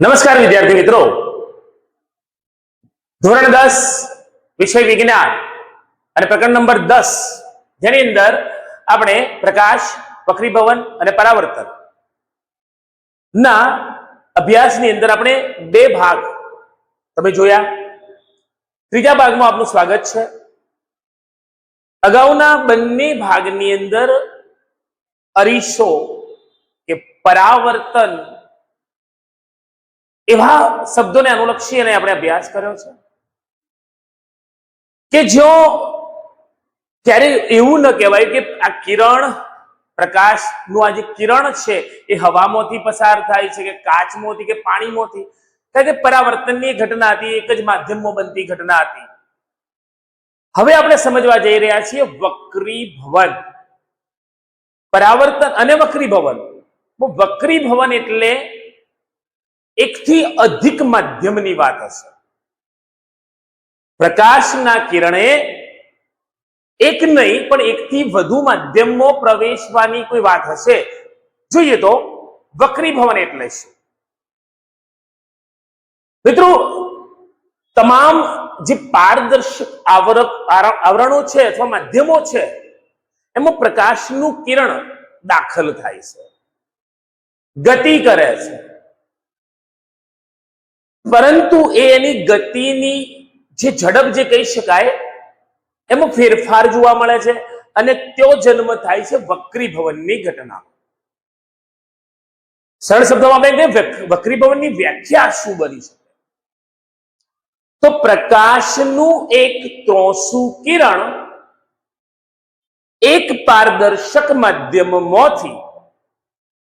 નમસ્કાર વિદ્યાર્થી મિત્રો. ધોરણ દસ, વિષય વિજ્ઞાન અને પ્રકરણ નંબર દસ, જેની અંદર આપણે પ્રકાશ, વક્રીભવન અને પરાવર્તન ના અભ્યાસની અંદર આપણે બે ભાગ તમે જોયા. ત્રીજા ભાગમાં આપનું સ્વાગત છે. અગાઉના બંને ભાગની અંદર અરીસો કે પરાવર્તન એવા શબ્દોને અનુલક્ષી અને આપણે અભ્યાસ કર્યો છે કે જો ત્યારે એવું ન કહેવાય કે આ કિરણ, પ્રકાશનું આ જે કિરણ છે એ હવામાંથી પસાર થાય છે કે કાચમાંથી કે પાણીમાંથી. કારણ કે પરાવર્તનની ઘટના હતી, એક જ માધ્યમમાં બનતી ઘટના હતી. હવે આપણે સમજવા જઈ રહ્યા છીએ વક્રીભવન. પરાવર્તન અને વક્રીભવન. વક્રીભવન એટલે એકથી અધિક માધ્યમની વાત હશે. પ્રકાશના કિરણે એક નહીં, પણ એકથી વધુ માધ્યમમાં પ્રવેશવાની કોઈ વાત હશે? જોઈએ તો વક્રીભવન એટલે શું? મિત્રો, તમામ જે પારદર્શક આવરક આવરણો છે અથવા માધ્યમો છે, એમાં પ્રકાશનું કિરણ દાખલ થાય છે. ગતિ કરે છે. પરંતુ એ એની ગતિની જે ઝડપ જે કહી શકાય, એમાં ફેરફાર જોવા મળે છે અને ત્યો જન્મ થાય છે વક્રીભવનની ઘટના. સરળ શબ્દમાં આપણે કહીએ વક- વ્યાખ્યા શું બની શકે? તો પ્રકાશનું એક ત્રોસું કિરણ એક પારદર્શક માધ્યમમાંથી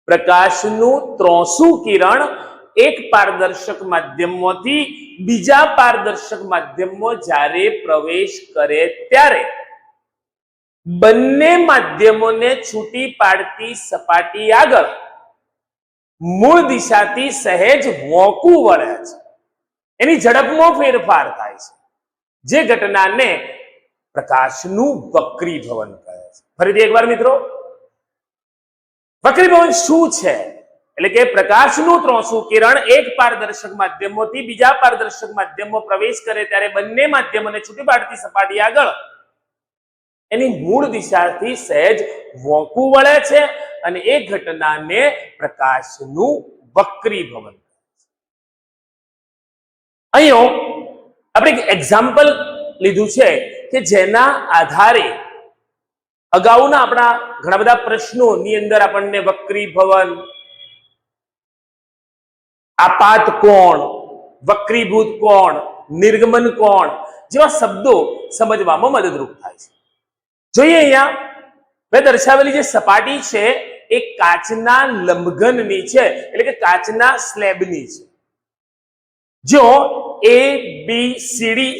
પ્રકાશનું ત્રોસું કિરણ એક પારદર્શક માધ્યમમાંથી બીજા પારદર્શક માધ્યમમાં જ્યારે પ્રવેશ કરે ત્યારે બંને માધ્યમોને છૂટી પાડતી સપાટી આગળ મૂળ દિશાથી સહેજ વોંકું વળે છે. એની ઝડપમાં ફેરફાર થાય છે. જે ઘટનાને પ્રકાશનું વક્રીભવન કહે છે. ફરીથી એકવાર મિત્રો, વક્રીભવન શું છે? એટલે કે પ્રકાશનું ત્રોસું કિરણ એક પારદર્શક માધ્યમોથી બીજા પારદર્શક માધ્યમમાં પ્રવેશ કરે ત્યારે બંને માધ્યમોને છૂટી પાડતી સપાટી આગળ. એની મૂળ દિશાથી સહેજ વોંકું વળે છે અને એ ઘટનાને પ્રકાશનું વક્રીભવન અહીંયા આપણે એક એક્ઝામ્પલ લીધું છે કે જેના આધારે અગાઉના આપણા ઘણા બધા પ્રશ્નોની અંદર આપણને વક્રીભવન આપાત કોણ? વક્રીભૂત કોણ? નિર્ગમન કોણ? જેવા શબ્દો સમજવામાં મદદરૂપ થાય છે. જોઈએ અહીંયા મેં દર્શાવેલી જે સપાટી છે, એ કાચના લંબઘનની છે, એટલે કે કાચના સ્લેબની છે. જો એ બી સીડી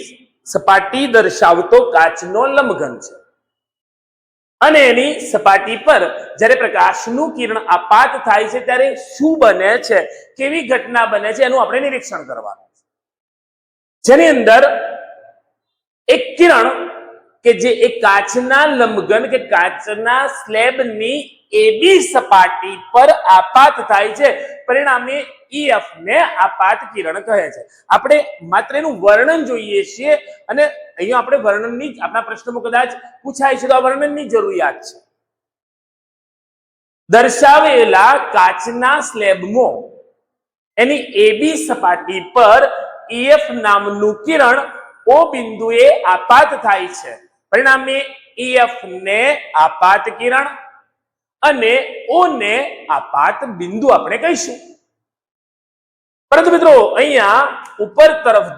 સપાટી દર્શાવતો કાચનો લંબઘન છે અને એની સપાટી પર જ્યારે પ્રકાશનું કિરણ આપાત થાય છે, ત્યારે શું બને છે? કેવી ઘટના બને છે? એનું આપણે નિરીક્ષણ કરવાનું જેની અંદર એક કિરણ કે જે એક કાચના લંબગન કે કાચના સ્લેબની એબી સપાટી પર આપાત થાય છે, પરિણામે ઈએફ ને આપાત કિરણ કહે છે. આપણે માત્ર એનું વર્ણન જોઈએ છીએ અને અહીંયા આપણે વર્ણનની જ, આપણા પ્રશ્નમાં કદાચ પૂછાય છે તો આ વર્ણનની જરૂરિયાત છે. દર્શાવેલા કાચના સ્લેબમાં એની એબી સપાટી પર ઈએફ નામનું કિરણ ઓ બિંદુએ આપાત થાય છે. પરિણામે ઈએફ ને આપાત કિરણ અને ઓ ને આપાત બિંદુ આપણે કહીશું. પરંતુ મિત્રો, અહીંયા ઉપર તરફ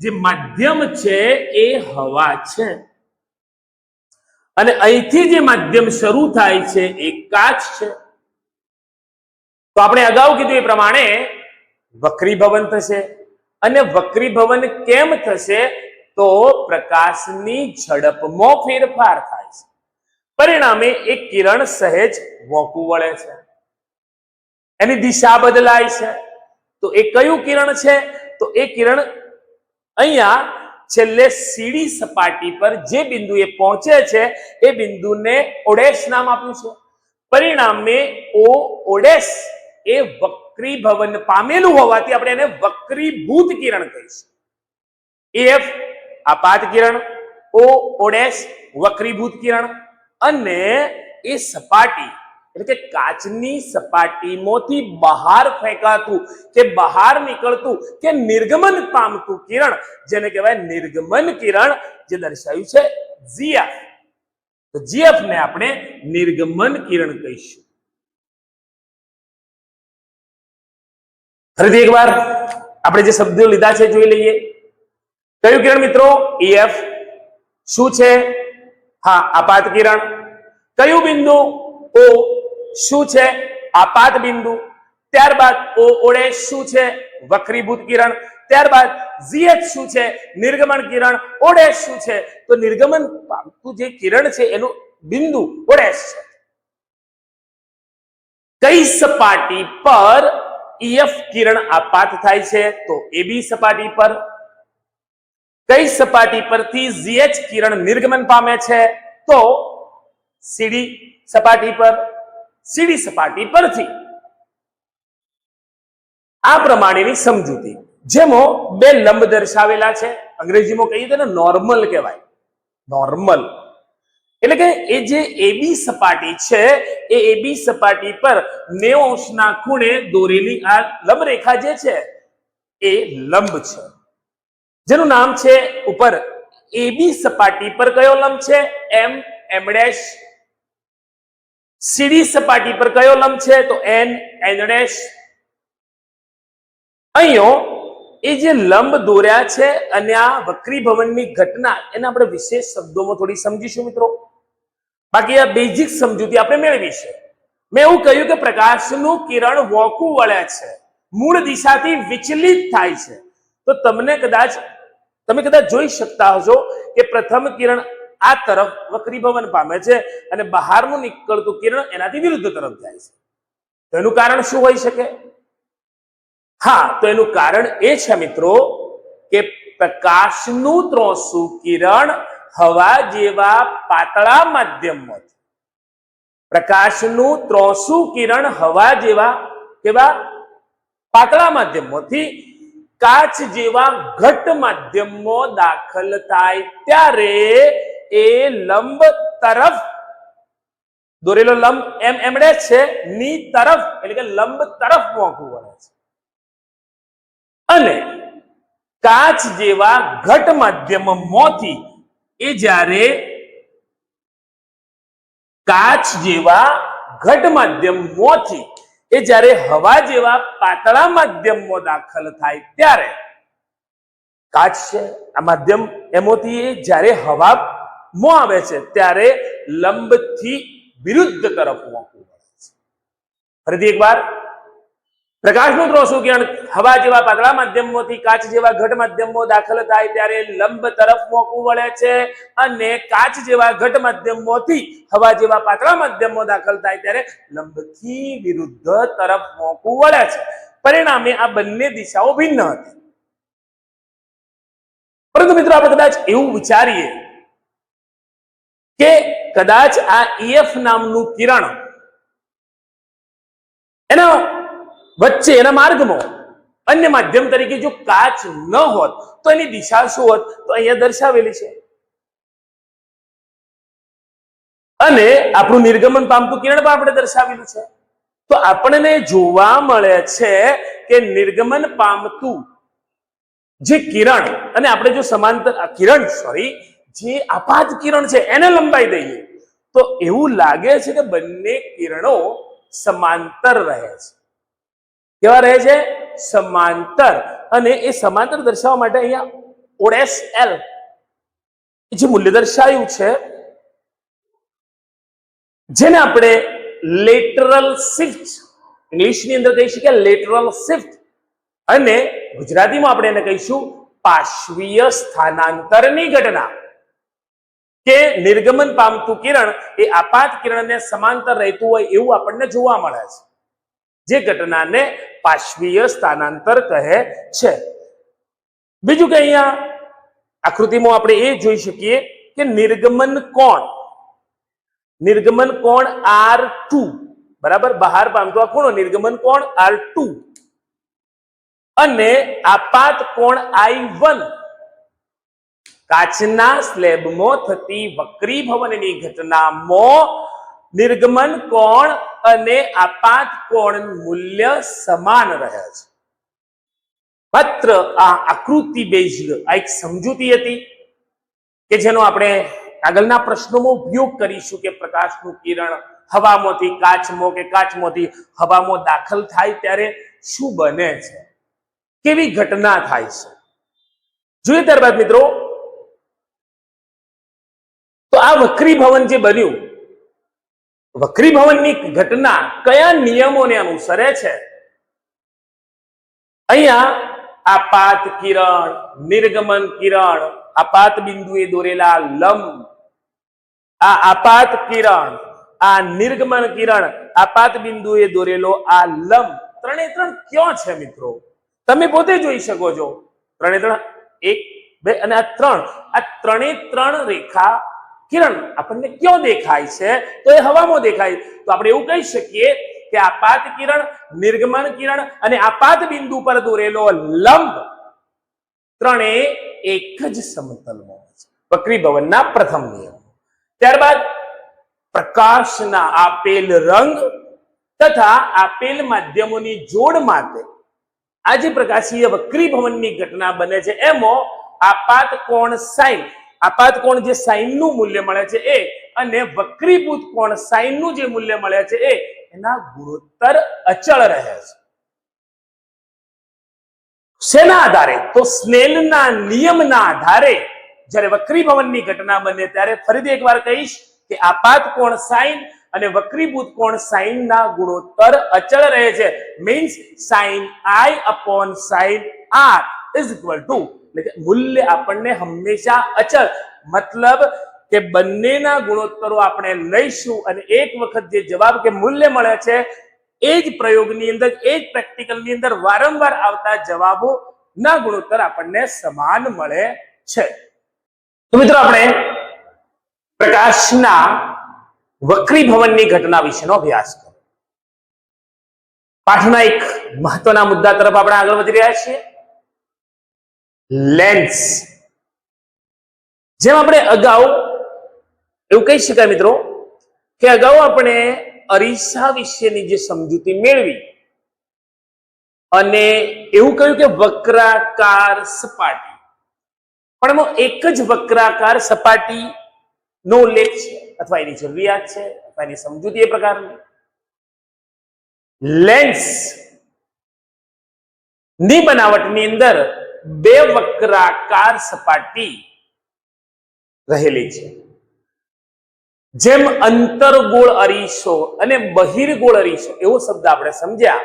જે માધ્યમ છે એ હવા છે. અને અહીંથી જે માધ્યમ શરૂ થાય છે એ કાચ છે. તો આપણે અગાઉ કીધું એ પ્રમાણે વક્રીભવન થશે અને વક્રીભવન કેમ થશે? તો પ્રકાશની ઝડપમાં ફેરફાર થાય છે. પરિણામે એક કિરણ સહેજ વોંકું વળે છે. એની દિશા બદલાય છે. તો એ કયું કિરણ છે? તો એ કિરણ અહીંયા છેલ્લે સીડી સપાટી પર જે બિંદુએ પહોંચે છે, એ બિંદુને ઓડેશ નામ આપ્યું છે. પરિણામે ઓ ઓડેશ એ વક્ર વક્રીભવન પામેલું હોવાથી આપણે એને વક્રીભૂત કિરણ કહીશું. એફ આપાત કિરણ ઓ ઓડેશ વક્રીભૂત કિરણ અને એ સપાટી એટલે કે કાચની સપાટીમાંથી બહાર ફેંકાતું કે બહાર નીકળતું કે નિર્ગમન પામતું કિરણ, જેને કહેવાય નિર્ગમન કિરણ, જે દર્શાવ્યું છે જીએફ તો જીએફ ને આપણે નિર્ગમન કિરણ કહીશું. ફરીથી એકવાર આપણે જે શબ્દો લીધા છે જોઈ લઈએ. કયું કિરણ મિત્રો? એફ. શું છે? હા, આપાત કિરણ. કયું બિંદુ? ઓ. શું છે? આપાત બિંદુ ત્યારબાદ ઓ ઓડે શું છે? વક્રીભૂત કિરણ. ત્યારબાદ ઝીએચ શું છે? નિર્ગમન કિરણ. ઓડેશ શું છે? તો નિર્ગમન પામતું જે કિરણ છે, એનું બિંદુ ઓડેશ છે. કઈ સપાટી પર ઈએફ કિરણ આપાત થાય છે? તો એબી સપાટી પર. કઈ સપાટી પરથી ઝીએચ કિરણ નિર્ગમન પામે છે? તો સીડી સપાટી પર. સીડી સપાટી પરથી. આ પ્રમાણેની સમજૂતી. જેમાં બે લંબ દર્શાવેલા છે. અંગ્રેજીમાં કહીએ તો નોર્મલ કહેવાય. નોર્મલ એટલે કે એ જે એબી સપાટી છે, એ એબી સપાટી પર નેવ અંશના ખૂણે દોરેલી આ લંબરેખા જે છે, એ લંબ છે. જેનું નામ છે ઉપર એબી સપાટી પર કયો લંબ છે? એમ એમ ડેશ સીડી સપાટી પર કયો લંબ છે? તો એન એન ડેશ. અહીંયો એ જે લંબ દોર્યા છે અને આ વક્રીભવનની ઘટના, એને આપણે વિશેષ શબ્દોમાં થોડી સમજીશું મિત્રો. બાકી આ બેઝિક સમજૂતી આપણે મેળવી છે. મેં એવું કહ્યું કે પ્રકાશનું કિરણ વોકું વળે છે. મૂળ દિશાથી વિચલિત થાય છે. તો તમને કદાચ, તમે કદાચ જોઈ શકતા હશો કે પ્રથમ કિરણ આ તરફ વક્રીભવન પામે છે અને બહારનું નીકળતું કિરણ એનાથી વિરુદ્ધ તરફ જાય છે. એનું કારણ શું હોઈ શકે? હા, તો એનું કારણ એ છે મિત્રો કે પ્રકાશનું ત્રોસું કિરણ હવા જેવા પાતળા માધ્યમમાંથી પ્રકાશનું ત્રોસું કિરણ હવા જેવા કેવા? પાતળા માધ્યમમાંથી કાચ જેવા ઘટ માધ્યમમાં દાખલ થાય ત્યારે એ લંબ તરફ, દોરેલો લંબ એમ એમડે છે, ની તરફ, એટલે કે લંબ તરફ મોંઘું વળે છે. અને કાચ જેવા ઘટ માધ્યમમાંથી એ જ્યારે કાચ જેવા ઘટ માધ્યમમાંથી એ જ્યારે હવા જેવા પાતળા માધ્યમમાં દાખલ થાય ત્યારે, કાચ છે, આ માધ્યમ એમાંથી એ જ્યારે હવા માં આવે છે, ત્યારે લંબથી વિરુદ્ધ તરફ મોકવું છે. ફરીથી એકવાર, પ્રકાશનું ત્રોસું કિરણ? હવા જેવા પાતળા માધ્યમોથી, કાચ જેવા ઘટ માધ્યમો દાખલ થાય ત્યારે લંબ તરફ મોકવું વળે છે અને કાચ જેવા ઘટ માધ્યમોથી, હવા જેવા પાતળા માધ્યમો દાખલ થાય ત્યારે લંબથી વિરુદ્ધ તરફ મોકવું વળે છે. પરિણામે આ બંને દિશાઓ ભિન્ન હતી. પરંતુ મિત્રો આપણે કદાચ એવું વિચારીએ કે કદાચ આ ઈએફ નામનું કિરણ એના વચ્ચે, એના માર્ગમાં અન્ય માધ્યમ તરીકે જો કાચ ન હોત, તો એની દિશા શું હોત? તો અહીંયા દર્શાવેલી છે. અને આપણું નિર્ગમન પામતું કિરણ પણ આપણે દર્શાવેલું છે. તો આપણને જોવા મળે છે કે નિર્ગમન પામતું જે કિરણ, અને આપણે જો સમાંતર કિરણ સોરી જે આપાત કિરણ છે એને લંબાઈ દઈએ. તો એવું લાગે છે કે બંને કિરણો સમાંતર રહે છે. કેવા રહે છે? સમાંતર. અને એ સમાંતર દર્શાવવા માટે અહીંયા ઓડેસ એલ. જે મૂલ્ય દર્શાવ્યું છે, જેને આપણે લેટરલ શિફ્ટ, ઇંગ્લિશની અંદર કહીશું કે લેટરલ શિફ્ટ. અને ગુજરાતીમાં આપણે એને કહીશું પાશ્વીય સ્થાનાંતરની ઘટના. કે નિર્ગમન પામતું કિરણ એ આપાત કિરણને સમાંતર રહેતું હોય એવું આપણને જોવા મળે છે. જે ઘટનાને પાશ્વીય સ્થાનાંતર કહે છે. બીજું કે અહીંયા આકૃતિમાં આપણે એ જોઈ શકીએ કે નિર્ગમન કોણ? નિર્ગમન કોણ આર ટુ? બરાબર? બહાર પામતો આ કોણ નિર્ગમન કોણ આર ટુ? અને આપાત કોણ આઈ વન? કાચના સ્લેબમાં થતી વક્રીભવનની ઘટનામાં નિર્ગમન કોણ અને આપાત કોણ મૂલ્ય સમાન રહે છે. માત્ર આ આકૃતિ બેઝડ આ એક સમજૂતી હતી કે જેનો આપણે આગળના પ્રશ્નોમાં ઉપયોગ કરીશું કે પ્રકાશનું કિરણ હવામાંથી કાચમાં કે કાચમાંથી હવામાં દાખલ થાય ત્યારે શું બને છે? કેવી ઘટના થાય છે? જોઈએ ત્યારબાદ મિત્રો આ વક્રી ભવન જે બન્યું, વક્રી ભવનની ઘટના કયા નિયમોને અનુસરે છે? અહીંયા આપાત કિરણ, નિર્ગમન કિરણ, આપાત બિંદુએ દોરેલા લંબ, આ આપાત કિરણ, આ નિર્ગમન કિરણ, આપાત બિંદુએ દોરેલો આ લંબ, ત્રણે ત્રણ ક્યો છે મિત્રો? તમે પોતે જોઈ શકો છો. ત્રણે ત્રણ, એક, બે અને આ ત્રણ. આ ત્રણે ત્રણ રેખા કિરણ, આપણને કયો દેખાય છે? તો એ હવામાં દેખાય. તો આપણે એવું કહી શકીએ કે આપાત કિરણ, નિર્ગમન કિરણ અને આપાત બિંદુ પર દોરેલો લંબ ત્રણે એક જ સમતલમાં છે. વક્રી ભવનના પ્રથમ નિયમ. ત્યારબાદ પ્રકાશના આપેલ રંગ તથા આપેલ માધ્યમોની જોડ માટે આજે પ્રકાશીય વક્રી ભવનની ઘટના બને છે, એમાં આપાત કોણ સાઈન? આપાત કોણ જે સાઈનનું મૂલ્ય મળે છે એ અને વક્રીભૂત કોણ સાઈનનું જે મૂલ્ય મળે છે એ, એના ગુણોત્તર અચળ રહે છે. શેના આધારે? તો સ્નેલના નિયમના આધારે જ્યારે વક્રીભવનની ઘટના બને ત્યારે ફરીથી એકવાર કહીશ કે આપાત કોણ સાઈન અને વક્રીભૂત કોણ સાઈન ના ગુણોત્તર અચળ રહે છે. Means sine i upon sine r is equal to એટલે કે મૂલ્ય આપણને હંમેશા અચળ, મતલબ કે બંનેના ગુણોત્તરો આપણે લઈશું અને એક વખત જે જવાબ કે મૂલ્ય મળે છે, એ જ પ્રયોગની અંદર, એ જ પ્રેક્ટિકલની અંદર વારંવાર આવતા જવાબો ના ગુણોત્તર આપણને સમાન મળે છે. તો મિત્રો આપણે પ્રકાશના વક્રીભવનની ઘટના વિશેનો અભ્યાસ કર્યો. પાઠના એક મહત્વના મુદ્દા તરફ આપણે આગળ વધી રહ્યા છીએ. લેન્સ જેમ આપણે અગાઉ એવું કહી શકાય મિત્રો કે અગાઉ આપણે અરીસા વિશેની જે સમજૂતી મેળવી અને એવું કહ્યું કે વક્રાકાર સપાટી. પણ એમાં એક જ વક્રાકાર સપાટી નો ઉલ્લેખ છે અથવા એની જરૂરિયાત છે અથવા એની સમજૂતી એ પ્રકારની. લેન્સની બનાવટની અંદર બે વક્રાકાર સપાટી રહેલી છે. જેમ અંતરગોળ અરીસો અને બહિર્ગોળ અરીસો, એવો શબ્દ આપણે સમજ્યા.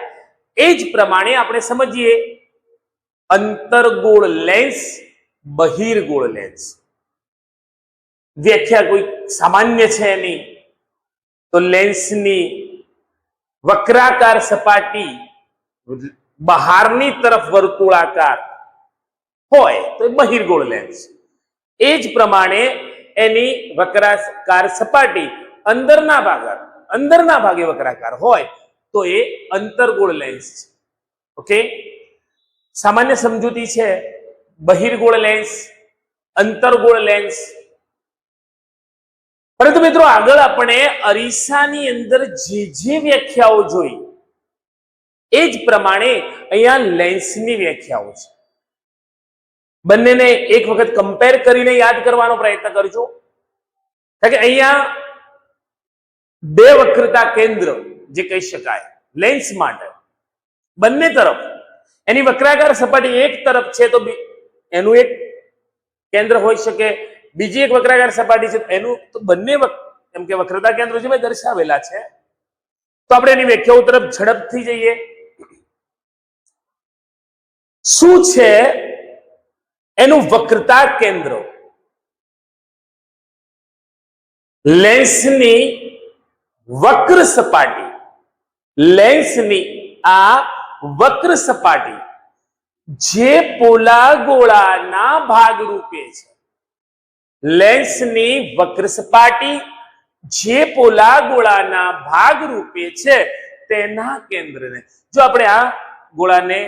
એ જ પ્રમાણે આપણે સમજીએ અંતરગોળ લેન્સ બહિર્ગોળ લેન્સ વ્યાખ્યા કોઈ સામાન્ય છે એની તો લેન્સની વક્રાકાર સપાટી બહારની તરફ વર્તુળાકાર હોય, તો એ બહિર્ગોળ લેન્સ એ જ પ્રમાણે એની વક્રાકાર સપાટી અંદરના ભાગ અંદરના ભાગે વક્રાકાર હોય, તો એ અંતરગોળ લેન્સ છે. ઓકે? સામાન્ય સમજૂતી છે, બહિર્ગોળ લેન્સ અંતરગોળ લેન્સ પરંતુ મિત્રો, આગળ આપણે અરીસાની અંદર જે જે વ્યાખ્યાઓ જોઈ, એ જ પ્રમાણે અહીંયા લેન્સની વ્યાખ્યાઓ છે. બંનેને એક વખત કમ્પેર કરીને યાદ કરવાનો પ્રયત્ન કરજો. કે અહીંયા બે વક્રતા કેન્દ્ર જે કહી શકાય લેન્સ માટે. બંને તરફ, એની વક્રાકાર સપાટી એક તરફ છે તો એનું એક કેન્દ્ર હોઈ શકે. બીજી એક વક્રાકાર સપાટી છે એનું, તો બંને એમ કે વક્રતા કેન્દ્રો જે મેં દર્શાવેલા છે. તો આપણે એની વ્યાખ્યાઓ તરફ ઝડપથી જઈએ. શું છે એનું વક્રતા કેન્દ્ર. લેન્સની વક્ર સપાટી. લેન્સની આ વક્ર સપાટી જે પોલા ગોળાના ભાગરૂપે છે. લેન્સની વક્ર સપાટી જે પોલા ગોળાના ભાગરૂપે છે તેના કેન્દ્રને. જો આપણે આ ગોળાને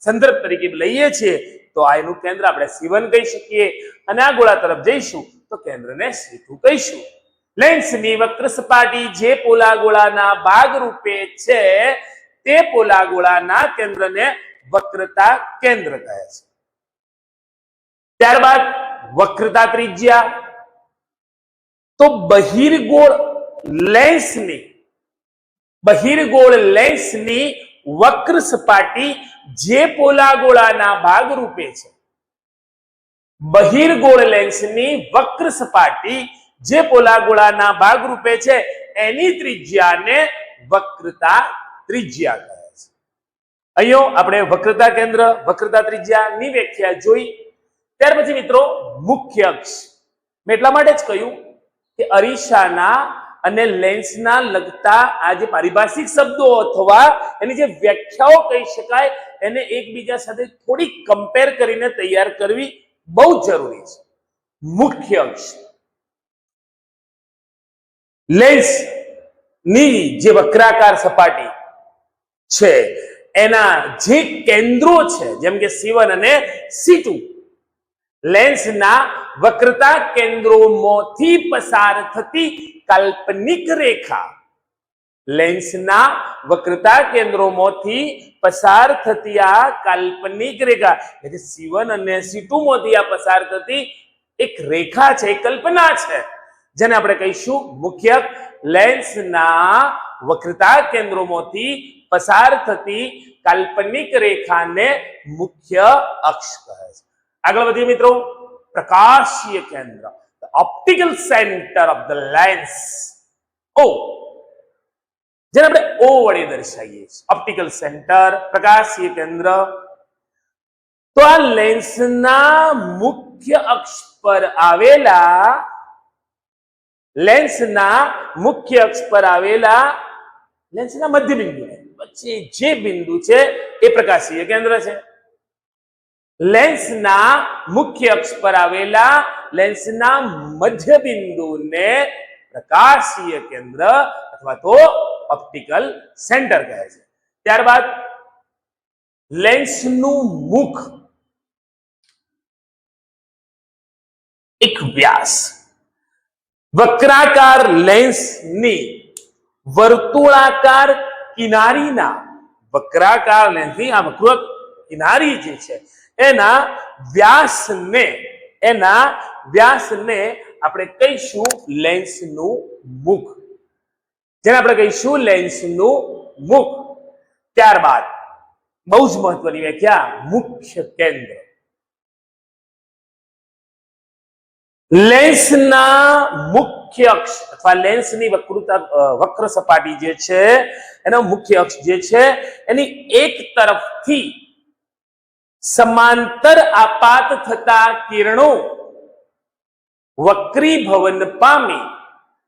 સંદર્ભ તરીકે લઈએ છીએ તો આ એનું કેન્દ્ર આપણે C1 કહી શકીએ. અને આ ગોળા તરફ જઈશું તો કેન્દ્રને C2 કહીશું. લેન્સની વક્ર સપાટી જે પોલા ગોળાના ભાગ રૂપે છે, તે પોલા ગોળાના કેન્દ્રને વક્રતા કેન્દ્ર કહે છે. ત્યારબાદ વક્રતા ત્રિજ્યા. તો બહિર્ગોળ લેન્સની બહિર્ગોળ લેન્સની વક્ર સપાટી જે પોલાગોળાના ભાગ રૂપે છે. બહિર્ગોળ લેન્સની વક્ર સપાટી જે પોલાગોળાના ભાગ રૂપે છે, એની ત્રિજ્યાને વક્રતા ત્રિજ્યા કહે છે. અહીંયા આપણે વક્રતા કેન્દ્ર, વક્રતા ત્રિજ્યાની વ્યાખ્યા જોઈ. ત્યાર પછી મિત્રો મુખ્ય અક્ષ. મેં એટલા માટે જ કહ્યું કે અરીસાના અને લેન્સના લગતા આ જે પારિભાષિક શબ્દો અથવા એની જે વ્યાખ્યાઓ કહી શકાય, એને એકબીજા સાથે થોડી કમ્પેર કરીને તૈયાર કરવી બહુ જરૂરી છે. મુખ્ય અંશ. લેન્સની જે વક્રાકાર સપાટી છે, એના જે કેન્દ્રો છે, જેમ કે C1 અને C2 લેન્સના વક્રતા કેન્દ્રોમાંથી પસાર થતી કાલ્પનિક રેખા. લેન્સના વક્રતા કેન્દ્રોમાંથી પસાર થતી આ કાલ્પનિક રેખા. એટલે C1 અને C2 માંથી આ પસાર થતી એક રેખા છે, એક કલ્પના છે. જેને આપણે કહીશું મુખ્ય લેન્સના વક્રતા કેન્દ્રોમાંથી પસાર થતી કાલ્પનિક રેખાને મુખ્ય અક્ષ કહે છે. આગળ વધીએ મિત્રો. પ્રકાશીય કેન્દ્ર. Optical centre of the lens ઓ જેને આપણે ઓ વડે દર્શાવીએ છીએ. ઓપ્ટિકલ સેન્ટર પ્રકાશીય કેન્દ્ર. તો આ લેન્સના મુખ્ય અક્ષ પર આવેલા લેન્સના મુખ્ય અક્ષ પર આવેલા લેન્સના મધ્ય બિંદુ વચ્ચે જે બિંદુ છે, એ પ્રકાશીય કેન્દ્ર છે. લેન્સના મુખ્ય અક્ષ પર આવેલા લેન્સના મધ્ય બિંદુને પ્રકાશીય કેન્દ્ર અથવા તો ઓપ્ટિકલ સેન્ટર કહે છે ત્યારબાદ લેન્સનું મુખ એક વ્યાસ વક્રાકાર લેન્સની વર્તુળાકાર કિનારીના વક્રાકાર લેન્સની આ વક્ર કિનારી જે છે એના વ્યાસને એના વ્યાસને આપણે કહીશું લેન્સનું મુખ. જેને આપણે કહીશું લેન્સનું મુખ. ત્યારબાદ, બહુ જ મહત્વની વ્યાખ્યા, મુખ્ય કેન્દ્ર. લેન્સના મુખ્ય અક્ષ, અથવા લેન્સની વક્રતા વક્ર સપાટી જે છે, એનો મુખ્ય અક્ષ જે છે, એની એક તરફથી સમાંતર આપાત થતા કિરણો વક્રીભવન પામી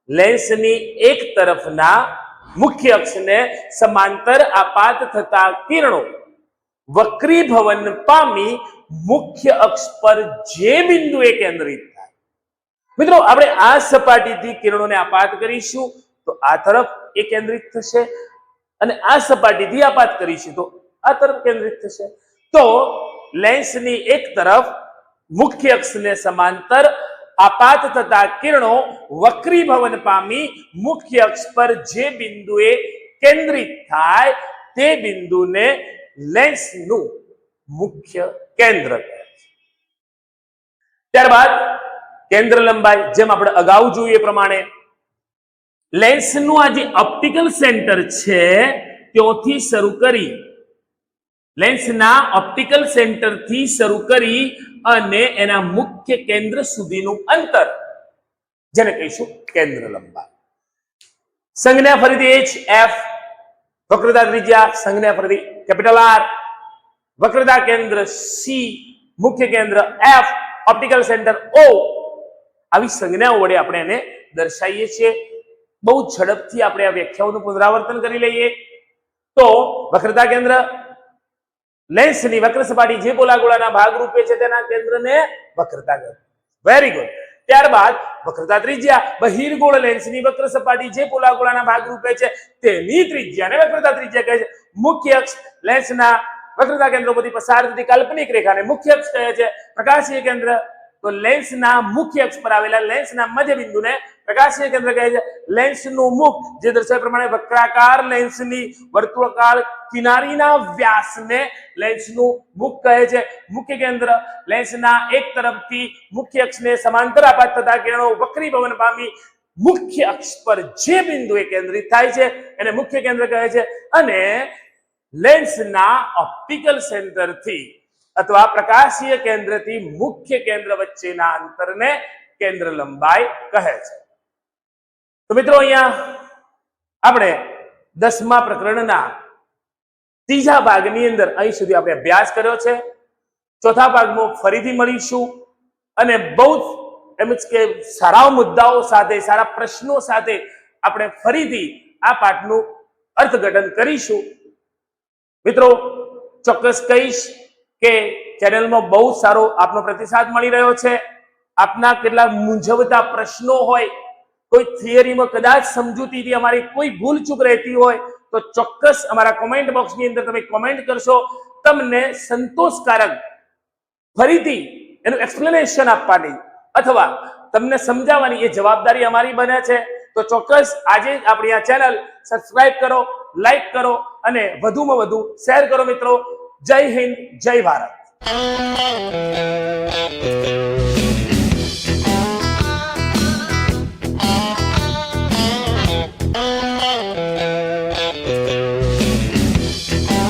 લેન્સની એક તરફના મુખ્ય અક્ષને સમાંતર આપાત થતા કિરણો વક્રીભવન પામી મુખ્ય અક્ષ પર જે બિંદુએ કેન્દ્રિત થાય. મિત્રો, આપણે આ સપાટીથી કિરણોને આપાત કરીશું તો આ તરફ એ કેન્દ્રિત થશે અને આ સપાટીથી આપાત કરીશું તો આ તરફ કેન્દ્રિત થશે. તો લેન્સની એક તરફ મુખ્ય અક્ષને સમાંતર આપાત થતા કિરણો વક્રીભવન પામી મુખ્ય અક્ષ પર જે બિંદુએ કેન્દ્રિત થાય તે બિંદુને લેન્સનું મુખ્ય કેન્દ્ર છે. ત્યારબાદ કેન્દ્ર લંબાઈ જેમ આપણે અગાઉ જોઈએ પ્રમાણે લેન્સનું આ જે ઓપ્ટિકલ સેન્ટર છે ત્યાંથી શરૂ કરી લેન્સના ઓપ્ટિકલ સેન્ટરથી શરૂ કરી અને એના મુખ્ય કેન્દ્ર સુધીનું અંતર, જેને કહીશું કેન્દ્ર લંબાઈ. સંજ્ઞા ફરીથી એચ એફ વક્રતા ત્રિજ્યા, સંજ્ઞા ફરીથી કેપિટલ આર વક્રતા કેન્દ્ર સી મુખ્ય કેન્દ્ર એફ ઓપ્ટિકલ સેન્ટર ઓ આવી સંજ્ઞાઓ વડે આપણે એને દર્શાવીએ છીએ. બહુ ઝડપથી આપણે આ વ્યાખ્યાઓનું પુનરાવર્તન કરી લઈએ. તો વક્રતા કેન્દ્ર લેન્સની વક્ર સપાટી જે ગોળાના ભાગ રૂપે છે તેના કેન્દ્રને વક્રતા કેન્દ્ર વેરી ગુડ ત્યારબાદ વક્રતા ત્રિજ્યા, બહિર્ગોળ લેન્સની વક્ર સપાટી જે ગોળાના ભાગ રૂપે છે તેની ત્રિજ્યાને વક્રતા ત્રિજ્યા કહે છે. મુખ્ય અક્ષ લેન્સના વક્રતા કેન્દ્ર પરથી પસાર થતી કાલ્પનિક રેખાને મુખ્ય અક્ષ કહે છે. પ્રકાશીય કેન્દ્ર તો લેન્સના મુખ્ય અક્ષ પર આવેલા લેન્સના મધ્ય બિંદુને પ્રકાશીય કેન્દ્ર કહે છે. લેન્સનું મુખ જે દર્શાવે પ્રમાણે વક્રાકાર લેન્સની વર્તુળાકાર કિનારીના વ્યાસને લેન્સનું મુખ કહે છે. મુખ્ય કેન્દ્ર લેન્સના એક તરફથી મુખ્ય અક્ષને સમાંતર આપાત થતા કિરણો વક્રી ભવન પામી મુખ્ય અક્ષ પર જે બિંદુએ કેન્દ્રિત થાય છે એને મુખ્ય કેન્દ્ર કહે છે. અને લેન્સના ઓપ્ટિકલ સેન્ટરથી અથવા પ્રકાશીય કેન્દ્રથી મુખ્ય કેન્દ્ર વચ્ચેના અંતરને કેન્દ્ર લંબાઈ કહે છે. તો મિત્રો અહીંયા આપણે દસમા પ્રકરણના ત્રીજા ભાગની અંદર અહીં સુધી આપણે અભ્યાસ કર્યો છે. ચોથા ભાગમાં ફરીથી મળીશું અને બહુ એમ જ કે સારા મુદ્દાઓ સાથે, સારા પ્રશ્નો સાથે આપણે ફરીથી આ પાઠનું અર્થઘટન કરીશું. મિત્રો ચોક્કસ કહીશ કે ચેનલમાં બહુ સારો આપનો પ્રતિસાદ મળી રહ્યો છે. આપના કેટલાક મૂંઝવતા પ્રશ્નો હોય, કોઈ થિયરીમાં કદાચ સમજૂતીથી અમારી કોઈ ભૂલ ચૂક રહેતી હોય, તો ચોક્કસ અમારા કોમેન્ટ બોક્સની અંદર તમે કોમેન્ટ કરશો. તમને સંતોષકારક ફરીથી એનું એક્સપ્લેનેશન આપવાની અથવા તમને સમજાવવાની એ જવાબદારી અમારી બને છે. તો ચોક્કસ આજે આપણી આ ચેનલ સબસ્ક્રાઇબ કરો લાઈક કરો અને વધુમાં વધુ શેર કરો મિત્રો. જય હિન્દ જય ભારત.